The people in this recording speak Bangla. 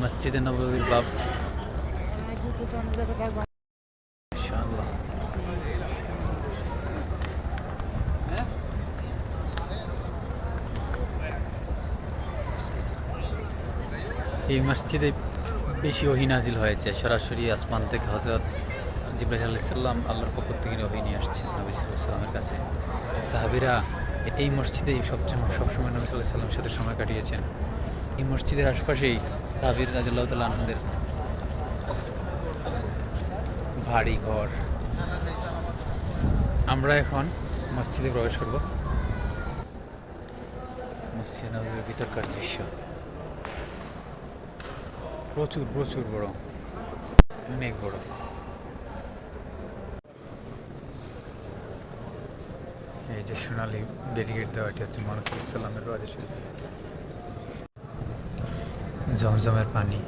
মসজিদে বাব ইনশাআল্লাহ। এই মসজিদে বেশি ওহি নাজিল হয়েছে। সরাসরি আসমান থেকে হজরত জিব্রাহিম আলাইসাল্লাম আল্লাহর পক্ষ থেকে ওহি নিয়ে আসছেন নবী সাল্লামের কাছে। সাহাবিরা এই মসজিদেই সবচেয়ে সবসময় নবী সাল্লাহ সাল্লামের সাথে সময় কাটিয়েছেন। এই মসজিদের আশপাশেই সাহাবির রাজুল্লাহ তাল্লাহ আনন্দের ভারী ঘর। আমরা এখন মসজিদে প্রবেশ করব। মসজিদ নবীর ভিতরকার দৃশ্য। প্রচুর প্রচুর বড়। অনেক বড়। এই যে সোনালি ব্যারিকেড দেওয়া, এটি হচ্ছে মানুষ ইসলামের রাজা জমজমের পানি।